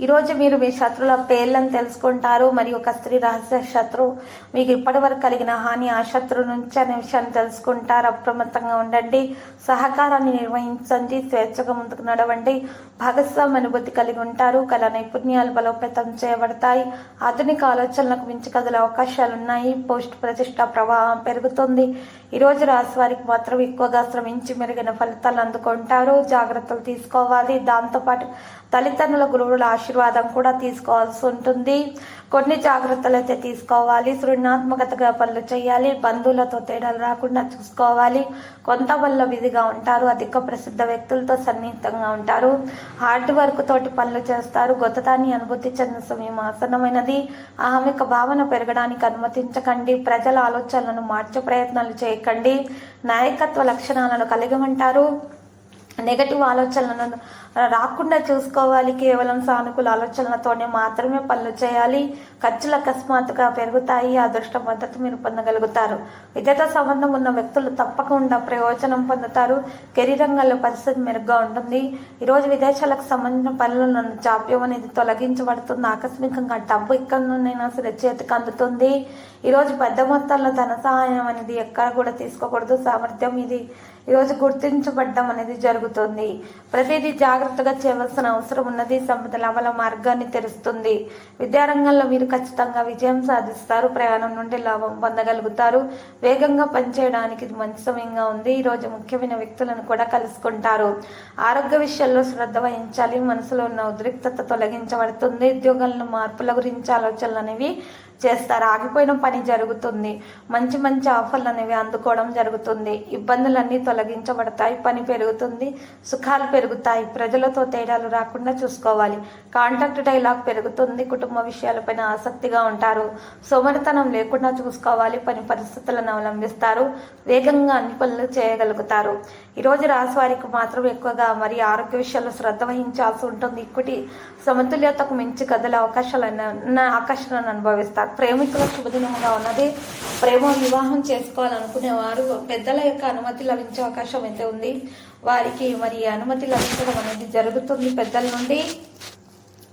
ఈరోజు మీరు మీ శత్రుల పేర్లను తెలుసుకుంటారు. మరియు ఒక స్త్రీ రహస్య శత్రువు మీకు ఇప్పటివరకు కలిగిన హాని ఆ శత్రువు నుంచి అనే విషయాన్ని తెలుసుకుంటారు. అప్రమత్తంగా ఉండండి. సహకారాన్ని నిర్వహించండి. స్వేచ్ఛగా ముందుకు నడవండి. భాగస్వామ్య అనుభూతి కలిగి ఉంటారు. కళ నైపుణ్యాలు బలోపేతం చేయబడతాయి. ఆధునిక ఆలోచనలకు మించి కదల అవకాశాలు ఉన్నాయి పోస్ట్ ప్రతిష్ట ప్రవాహం పెరుగుతుంది. ఈరోజు రాశి వారికి మాత్రం ఎక్కువగా శ్రమించి మెరుగైన ఫలితాలు అందుకుంటారు. జాగ్రత్తలు తీసుకోవాలి. దాంతోపాటు తల్లిదండ్రుల గురువుల ఆశ ఆశీర్వాదం కూడా తీసుకోవాల్సి ఉంటుంది. కొన్ని జాగ్రత్తలు అయితే తీసుకోవాలి. సృజనాత్మకతగా పనులు చేయాలి. బంధువులతో తేడాలు రాకుండా చూసుకోవాలి. కొంత వల్ల విధిగా ఉంటారు. అధిక ప్రసిద్ధ వ్యక్తులతో సన్నిహితంగా ఉంటారు. హార్డ్ వర్క్ తోటి పనులు చేస్తారు. గొప్పతాన్ని అనుభూతి చెందిన సమయం ఆసన్నమైనది. అహమిక భావన పెరగడానికి అనుమతించకండి. ప్రజల ఆలోచనలను మార్చే ప్రయత్నాలు చేయకండి. నాయకత్వ లక్షణాలను కలిగి ఉంటారు. నెగటివ్ ఆలోచనలను రాకుండా చూసుకోవాలి. కేవలం సానుకూల ఆలోచనలతోనే మాత్రమే పనులు చేయాలి. ఖర్చులు అకస్మాత్తుగా పెరుగుతాయి. అదృష్ట మద్దతు మీరు పొందగలుగుతారు. విద్యతో సంబంధం ఉన్న వ్యక్తులు తప్పకుండా ప్రయోజనం పొందుతారు. కెరీర్ రంగంలో పరిస్థితి మెరుగ్గా ఉంటుంది. ఈరోజు విదేశాలకు సంబంధించిన పనులను జాప్యం అనేది తొలగించబడుతుంది. ఆకస్మికంగా డబ్బు ఎక్కడి నుండైనా సరే చేతికి అందుతుంది. ఈరోజు పెద్ద మొత్తంలో ధన సహాయం అనేది ఎక్కడ కూడా తీసుకోకూడదు. సామర్థ్యం ఇది. ఈరోజు గుర్తించబడ్డం అనేది జరుగుతుంది. ప్రతిదీ జాగ్రత్తగా చేయవలసిన అవసరం ఉన్నది. సంపద లాభాల మార్గాన్ని తెరుస్తుంది. విద్యారంగంలో మీరు ఖచ్చితంగా విజయం సాధిస్తారు. ప్రయాణం నుండి లాభం పొందగలుగుతారు. వేగంగా పనిచేయడానికి ఇది మంచి సమయంగా ఉంది. ఈరోజు ముఖ్యమైన వ్యక్తులను కూడా కలుసుకుంటారు. ఆరోగ్య విషయాల్లో శ్రద్ధ వహించాలి. మనసులో ఉన్న ఉద్రిక్తత తొలగించబడుతుంది. ఉద్యోగాలను మార్పుల గురించి ఆలోచనలు అనేవి చేస్తారు ఆగిపోయిన పని జరుగుతుంది. మంచి మంచి ఆఫర్లు అనేవి అందుకోవడం జరుగుతుంది. ఇబ్బందులన్నీ తొలగించబడతాయి పని పెరుగుతుంది సుఖాలు పెరుగుతాయి. ప్రజలతో తేడాలు రాకుండా చూసుకోవాలి. కాంటాక్ట్ డైలాగ్ పెరుగుతుంది కుటుంబ విషయాలపైన ఆసక్తిగా ఉంటారు. సోమరితనం లేకుండా చూసుకోవాలి పని పరిస్థితులను అవలంబిస్తారు. వేగంగా అన్ని పనులు చేయగలుగుతారు. ఈరోజు రాసి వారికి మాత్రం ఎక్కువగా మరి ఆరోగ్య విషయాల్లో శ్రద్ధ వహించాల్సి ఉంటుంది. ఇక్కటి సమతుల్యతకు మించి కదలే అవకాశాలను ఆకర్షణను అనుభవిస్తారు. ప్రేమికుల శుభదినముగా ఉన్నది. ప్రేమ వివాహం చేసుకోవాలనుకునే వారు పెద్దల యొక్క అనుమతి లభించే అవకాశం అయితే ఉంది. వారికి మరి అనుమతి లభించడం అనేది జరుగుతుంది పెద్దల నుండి.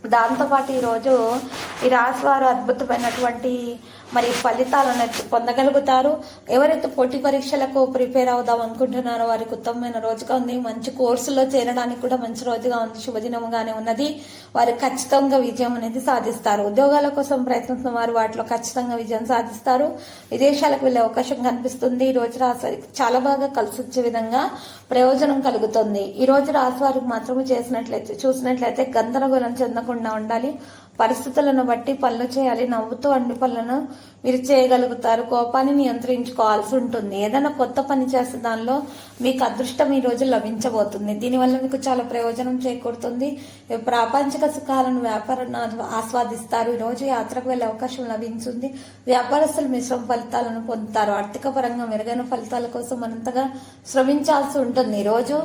దాంతోపాటు ఈరోజు ఈ రాశి వారు అద్భుతమైనటువంటి మరి ఫలితాలను పొందగలుగుతారు. ఎవరైతే పోటీ పరీక్షలకు ప్రిపేర్ అవుదాం అనుకుంటున్నారో వారికి ఉత్తమమైన రోజుగా ఉంది. మంచి కోర్సులో చేరడానికి కూడా మంచి రోజుగా ఉంది. శుభదినముగానే ఉన్నది. వారు ఖచ్చితంగా విజయం అనేది సాధిస్తారు. ఉద్యోగాల కోసం ప్రయత్నిస్తున్న వారు వాటిలో ఖచ్చితంగా విజయం సాధిస్తారు. విదేశాలకు వెళ్ళే అవకాశం కనిపిస్తుంది. ఈ రోజు రాశి చాలా బాగా కలిసి వచ్చే విధంగా ప్రయోజనం కలుగుతుంది. ఈ రోజు రాశి వారికి మాత్రమే చేసినట్లయితే చూసినట్లయితే గందరగోళం చెందకుండా ఉండాలి. పరిస్థితులను బట్టి పనులు చేయాలి. నవ్వుతూ అన్ని పనులను మీరు చేయగలుగుతారు. కోపాన్ని నియంత్రించుకోవాల్సి ఉంటుంది. ఏదైనా కొత్త పని చేస్తే దానిలో మీకు అదృష్టం ఈ రోజు లభించబోతుంది. దీనివల్ల మీకు చాలా ప్రయోజనం చేకూరుతుంది. ప్రాపంచిక సుఖాలను వ్యాపారం ఆస్వాదిస్తారు. ఈరోజు యాత్రకు వెళ్ళే అవకాశం లభించింది. వ్యాపారస్తులు మిశ్రమ ఫలితాలను పొందుతారు. ఆర్థిక పరంగా మెరుగైన ఫలితాల కోసం మనంతగా శ్రమించాల్సి ఉంటుంది. ఈరోజు రోజు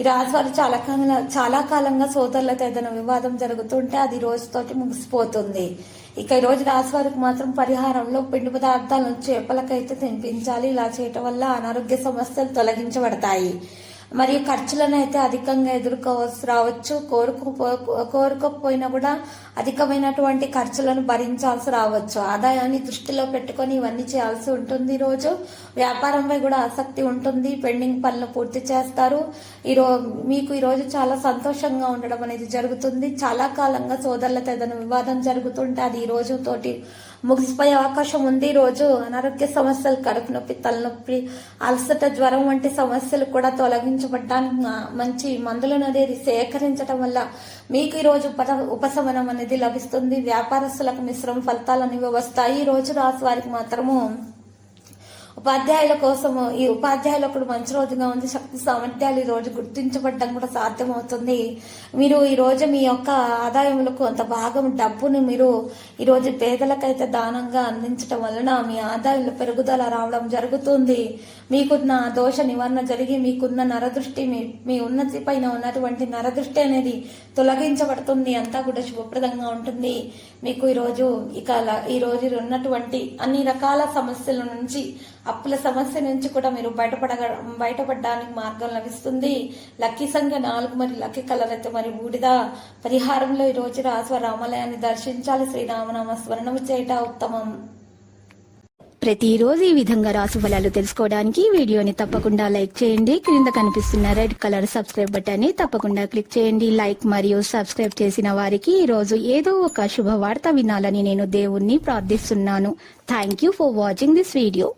ఈ రాశివారు చాలా కాలంగా చాలా కాలంగా సోదరులతో ఏదైనా వివాదం జరుగుతుంటే అది రోజుతోటి ముగిసిపోతుంది. ఇక ఈ రోజు రాశి వారికి మాత్రం పరిహారంలో పిండి పదార్థాలను చేపలకైతే తినిపించాలి. ఇలా చేయటం వల్ల అనారోగ్య సమస్యలు తొలగించబడతాయి. మరియు ఖర్చులను అయితే అధికంగా ఎదుర్కోవచ్చు రావచ్చు. కోరుకోపో కోరుకోకపోయినా కూడా అధికమైనటువంటి ఖర్చులను భరించాల్సి రావచ్చు. ఆదాయాన్ని దృష్టిలో పెట్టుకొని ఇవన్నీ చేయాల్సి ఉంటుంది ఈరోజు. వ్యాపారంపై కూడా ఆసక్తి ఉంటుంది. పెండింగ్ పనులు పూర్తి చేస్తారు. ఈరోజు మీకు ఈరోజు చాలా సంతోషంగా ఉండడం అనేది జరుగుతుంది. చాలా కాలంగా సోదరులతో ఏదైనా వివాదం జరుగుతుంటే అది ఈ రోజు తోటి ముగిసిపోయే అవకాశం ఉంది. రోజు అనారోగ్య సమస్యలు కడుపు నొప్పి తలనొప్పి అలసట జ్వరం వంటి సమస్యలు కూడా తొలగించబడడానికి మంచి మందులను అనేది సేకరించడం వల్ల మీకు ఈరోజు ఉప ఉపశమనం అనేది లభిస్తుంది. వ్యాపారస్తులకు మిశ్రమ ఫలితాలు అనేవి వస్తాయి. ఈ రోజు రాసి వారికి మాత్రము ఉపాధ్యాయుల కోసము ఈ ఉపాధ్యాయులు కూడా మంచి రోజుగా ఉంది శక్తి సామర్థ్యాలు ఈ రోజు గుర్తించబడడం కూడా సాధ్యమవుతుంది. మీరు ఈ రోజు మీ యొక్క ఆదాయంలో కొంత భాగం డబ్బుని మీరు ఈ రోజు పేదలకైతే దానంగా అందించడం వలన మీ ఆదాయంలో పెరుగుదల రావడం జరుగుతుంది. మీకున్న దోష నివారణ జరిగి మీకున్న నరదృష్టి మీ మీ ఉన్నతి పైన ఉన్నటువంటి నరదృష్టి అనేది తొలగించబడుతుంది. అంతా కూడా శుభప్రదంగా ఉంటుంది. మీకు ఈరోజు ఇక ఈ రోజు ఉన్నటువంటి అన్ని రకాల సమస్యల నుంచి అప్పుల సమస్య నుంచి కూడా మీరు బయటపడగ బయటపడడానికి మార్గం లభిస్తుంది. లక్కీ సంఖ్య నాలుగు మరి లక్కీ కలర్ అయితే మరి బూడిద పరిహారంలో ఈ రోజు రాశ్వ రామాలయాన్ని దర్శించాలి. శ్రీరామనామ స్మరణము చేయట ఉత్తమం. ప్రతిరోజు ఈ విధంగా రాసు ఫలాలు తెలుసుకోవడానికి వీడియోని తప్పకుండా లైక్ చేయండి. క్రింద కనిపిస్తున్న రెడ్ కలర్ సబ్స్క్రైబ్ బటన్ని తప్పకుండా క్లిక్ చేయండి. లైక్ మరియు సబ్స్క్రైబ్ చేసిన వారికి ఈ రోజు ఏదో ఒక శుభవార్త వినాలని నేను దేవుణ్ణి ప్రార్థిస్తున్నాను. Thank you for watching this video